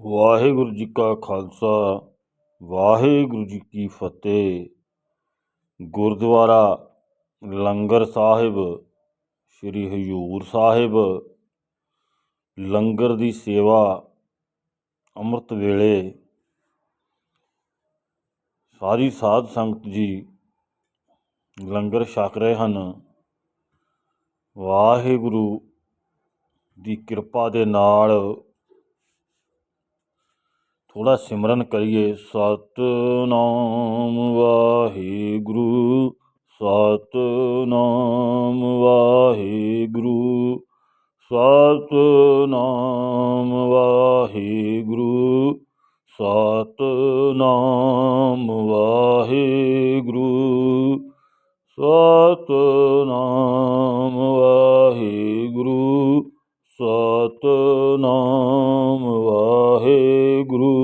ਵਾਹਿਗੁਰੂ ਜੀ ਕਾ ਖਾਲਸਾ, ਵਾਹਿਗੁਰੂ ਜੀ ਕੀ ਫਤਿਹ। ਗੁਰਦੁਆਰਾ ਲੰਗਰ ਸਾਹਿਬ, ਸ੍ਰੀ ਹਜ਼ੂਰ ਸਾਹਿਬ। ਲੰਗਰ ਦੀ ਸੇਵਾ ਅੰਮ੍ਰਿਤ ਵੇਲੇ। ਸਾਰੀ ਸਾਧ ਸੰਗਤ ਜੀ ਲੰਗਰ ਛਕ ਰਹੇ ਹਨ। ਵਾਹਿਗੁਰੂ ਦੀ ਕਿਰਪਾ ਦੇ ਨਾਲ ਥੋੜਾ ਸਿਮਰਨ ਕਰੀਏ। ਸਤਨਾਮ ਵਾਹਿਗੁਰੂ ਸਤਨਾਮ ਵਾਹਿਗੁਰੂ ਸਤਨਾਮ ਵਾਹਿਗੁਰੂ ਸਤਨਾਮ ਵਾਹਿਗੁਰੂ ਸਤਨਾਮ ਵਾਹਿਗੁਰੂ ਸਤਨਾਮ ਵਾਹਿਗੁਰੂ।